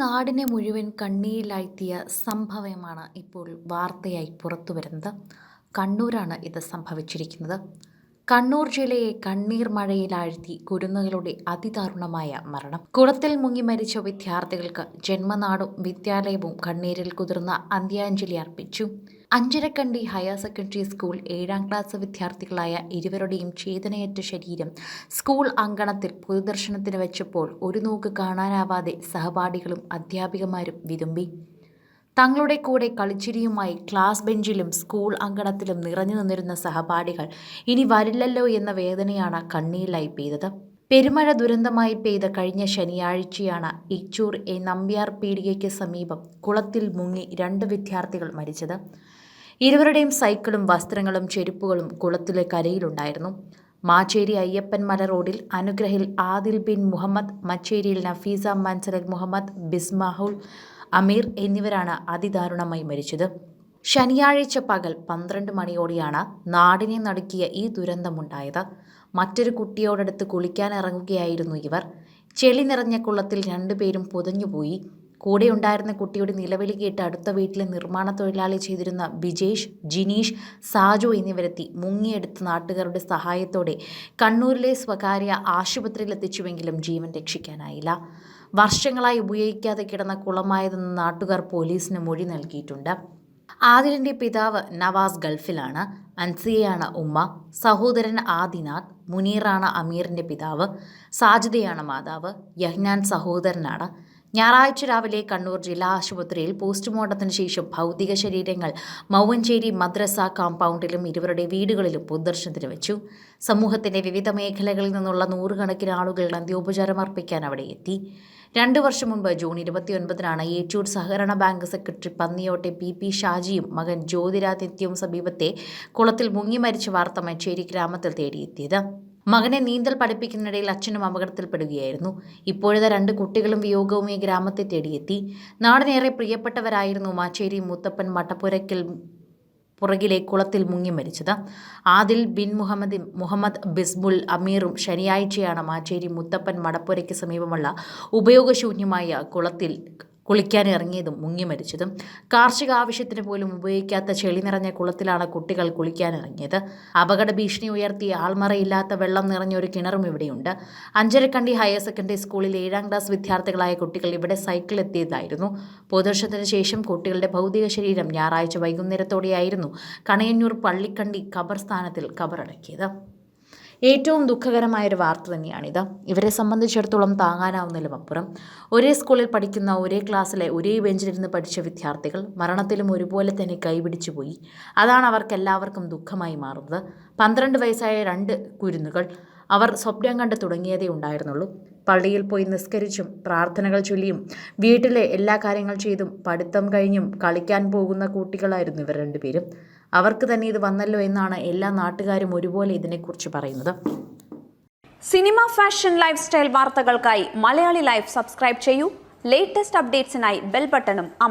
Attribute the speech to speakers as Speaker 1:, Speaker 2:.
Speaker 1: നാടിനെ മുഴുവൻ കണ്ണീരിലാഴ്ത്തിയ സംഭവമാണ് ഇപ്പോൾ വാർത്തയായി പുറത്തു വരുന്നത് കണ്ണൂരാണ് ഇത് സംഭവിച്ചിരിക്കുന്നത്. കണ്ണൂർ ജില്ലയെ കണ്ണീർ മഴയിലാഴ്ത്തി കുരുന്നുകളുടെ അതിദാരുണമായ മരണം. കുളത്തിൽ മുങ്ങി മരിച്ച വിദ്യാർത്ഥികൾക്ക് ജന്മനാടും വിദ്യാലയവും കണ്ണീരിൽ കുതിർന്ന അന്ത്യാഞ്ജലി അർപ്പിച്ചു. അഞ്ചരക്കണ്ടി ഹയർ സെക്കൻഡറി സ്കൂൾ ഏഴാം ക്ലാസ് വിദ്യാർത്ഥികളായ ഇരുവരുടെയും ചേതനയറ്റ ശരീരം സ്കൂൾ അങ്കണത്തിൽ പൊതുദർശനത്തിന് വെച്ചപ്പോൾ ഒരു നോക്ക് കാണാനാവാതെ സഹപാഠികളും അധ്യാപികമാരും വിതുമ്പി. തങ്ങളുടെ കൂടെ കളിച്ചിരിയുമായി ക്ലാസ് ബെഞ്ചിലും സ്കൂൾ അങ്കണത്തിലും നിറഞ്ഞു നിന്നിരുന്ന സഹപാഠികൾ ഇനി വരില്ലല്ലോ എന്ന വേദനയാണ് കണ്ണീരിലായി പെയ്തത്. പെരുമഴ ദുരന്തമായി പെയ്ത കഴിഞ്ഞ ശനിയാഴ്ചയാണ് ഇച്ചൂർ എ നമ്പ്യാർ പീടികയ്ക്ക് സമീപം കുളത്തിൽ മുങ്ങി രണ്ട് വിദ്യാർത്ഥികൾ മരിച്ചത്. ഇരുവരുടെയും സൈക്കിളും വസ്ത്രങ്ങളും ചെരുപ്പുകളും കുളത്തിലെ കരയിലുണ്ടായിരുന്നു. മാച്ചേരി അയ്യപ്പൻ മല റോഡിൽ അനുഗ്രഹിൽ ആദിൽ ബിൻ മുഹമ്മദ് മച്ചേരിയിൽ നഫീസ മൻസലൽ മുഹമ്മദ് ബിസ്മാഹുൽ അമീർ എന്നിവരാണ് അതിദാരുണമായി മരിച്ചത്. ശനിയാഴ്ച പകൽ പന്ത്രണ്ട് മണിയോടെയാണ് നാടിനെ നടുക്കിയ ഈ ദുരന്തമുണ്ടായത്. മറ്റൊരു കുട്ടിയോടടുത്ത് കുളിക്കാൻ ഇറങ്ങുകയായിരുന്നു ഇവർ. ചെളി നിറഞ്ഞ കുളത്തിൽ രണ്ടുപേരും പുതഞ്ഞുപോയി കൂടെ ഉണ്ടായിരുന്ന കുട്ടിയുടെ നിലവിളി കേട്ട് അടുത്ത വീട്ടിലെ നിർമ്മാണ തൊഴിലാളി ചെയ്തിരുന്ന ബിജേഷ് ജിനീഷ് സാജു എന്നിവരെത്തി. മുങ്ങിയെടുത്ത നാട്ടുകാരുടെ സഹായത്തോടെ കണ്ണൂരിലെ സ്വകാര്യ ആശുപത്രിയിലെത്തിച്ചുവെങ്കിലും ജീവൻ രക്ഷിക്കാനായില്ല. വർഷങ്ങളായി ഉപയോഗിക്കാതെ കിടന്ന കുളമായതെന്ന് നാട്ടുകാർ പോലീസിന് മൊഴി നൽകിയിട്ടുണ്ട്. ആദിലിന്റെ പിതാവ് നവാസ് ഗൾഫിലാണ്. അൻസിയയാണ് ഉമ്മ. സഹോദരൻ ആദിനാഥ്. മുനീറാണ് അമീറിന്റെ പിതാവ്. സാജിദയാണ് മാതാവ്. യഹ്നാൻ സഹോദരനാണ്. ഞായറാഴ്ച രാവിലെ കണ്ണൂർ ജില്ലാ ആശുപത്രിയിൽ പോസ്റ്റ്മോർട്ടത്തിന് ശേഷം ഭൗതിക ശരീരങ്ങൾ മൗവഞ്ചേരി മദ്രസ കോമ്പൗണ്ടിലും ഇരുവരുടെ വീടുകളിലും പൊതുദർശനത്തിന് വെച്ചു. സമൂഹത്തിന്റെ വിവിധ മേഖലകളിൽ നിന്നുള്ള നൂറുകണക്കിന് ആളുകൾ അന്ത്യോപചാരം അർപ്പിക്കാൻ അവിടെ എത്തി. രണ്ടു വർഷം മുമ്പ് ജൂൺ ഇരുപത്തിയൊൻപതിനാണ് ഏച്ചൂർ സഹകരണ ബാങ്ക് സെക്രട്ടറി പന്നിയോട്ടെ പി പി ഷാജിയും മകൻ ജ്യോതിരാദിത്യവും സമീപത്തെ കുളത്തിൽ മുങ്ങി മരിച്ച വാർത്ത മച്ചേരി ഗ്രാമത്തിൽ തേടിയെത്തിയത്. മകനെ നീന്തൽ പഠിപ്പിക്കുന്നിടയിൽ അച്ഛനും അപകടത്തിൽപ്പെടുകയായിരുന്നു. ഇപ്പോഴത്തെ രണ്ട് കുട്ടികളും വിയോഗവും ഈ ഗ്രാമത്തെ തേടിയെത്തി. നാടിനേറെ പ്രിയപ്പെട്ടവരായിരുന്നു മാച്ചേരി മൂത്തപ്പൻ മട്ടപ്പുരയ്ക്കൽ പുറകിലെ കുളത്തിൽ മുങ്ങി മരിച്ചത്. ആദിൽ ബിൻ മുഹമ്മദ് മുഹമ്മദ് ബിസ്ബുൽ അമീറും ശനിയാഴ്ചയാണ് മാച്ചേരി മുത്തപ്പൻ മടപ്പുരയ്ക്ക് സമീപമുള്ള ഉപയോഗശൂന്യമായ കുളത്തിൽ കുളിക്കാൻ ഇറങ്ങിയതും മുങ്ങി മരിച്ചതും. കാർഷിക ആവശ്യത്തിന് പോലും ഉപയോഗിക്കാത്ത ചെളി നിറഞ്ഞ കുളത്തിലാണ് കുട്ടികൾ കുളിക്കാൻ ഇറങ്ങിയത്. അപകട ഭീഷണി ഉയർത്തി ആൾമറയില്ലാത്ത വെള്ളം നിറഞ്ഞ ഒരു കിണറും ഇവിടെയുണ്ട്. അഞ്ചരക്കണ്ടി ഹയർ സെക്കൻഡറി സ്കൂളിൽ ഏഴാം ക്ലാസ് വിദ്യാർത്ഥികളായ കുട്ടികൾ ഇവിടെ സൈക്കിൾ എത്തിയതായിരുന്നു പൊതുദർശനത്തിന് ശേഷം കുട്ടികളുടെ ഭൗതിക ശരീരം ഞായറാഴ്ച വൈകുന്നേരത്തോടെയായിരുന്നു കണയന്നൂർ പള്ളിക്കണ്ടി ഖബർസ്ഥാനത്തിൽ ഖബറടക്കിയത് ഏറ്റവും ദുഃഖകരമായൊരു വാർത്ത തന്നെയാണിത്. ഇവരെ സംബന്ധിച്ചിടത്തോളം താങ്ങാനാവുന്നതിലും അപ്പുറം ഒരേ സ്കൂളിൽ പഠിക്കുന്ന ഒരേ ക്ലാസ്സിലെ ഒരേ ബെഞ്ചിലിരുന്ന് പഠിച്ച വിദ്യാർത്ഥികൾ മരണത്തിലും ഒരുപോലെ തന്നെ കൈപിടിച്ചു പോയി. അതാണ് അവർക്കെല്ലാവർക്കും ദുഃഖമായി മാറുന്നത്. പന്ത്രണ്ട് വയസ്സായ രണ്ട് കുരുന്നുകൾ അവർ സ്വപ്നം കണ്ട് തുടങ്ങിയതേ ഉണ്ടായിരുന്നുള്ളൂ. പള്ളിയിൽ പോയി നിസ്കരിച്ചും പ്രാർത്ഥനകൾ ചൊല്ലിയും വീട്ടിലെ എല്ലാ കാര്യങ്ങൾ ചെയ്തും പഠിത്തം കഴിഞ്ഞും കളിക്കാൻ പോകുന്ന കുട്ടികളായിരുന്നു ഇവർ രണ്ടുപേരും. അവർക്ക് തന്നെ ഇത് വന്നല്ലോ എന്നാണ് എല്ലാ നാട്ടുകാരും ഒരുപോലെ ഇതിനെക്കുറിച്ച് പറയുന്നത്.
Speaker 2: സിനിമ ഫാഷൻ ലൈഫ് സ്റ്റൈൽ വാർത്തകൾക്കായി മലയാളി ലൈഫ് സബ്സ്ക്രൈബ് ചെയ്യൂ. ലേറ്റസ്റ്റ് അപ്ഡേറ്റ്സിനായി ബെൽ ബട്ടണും അമർ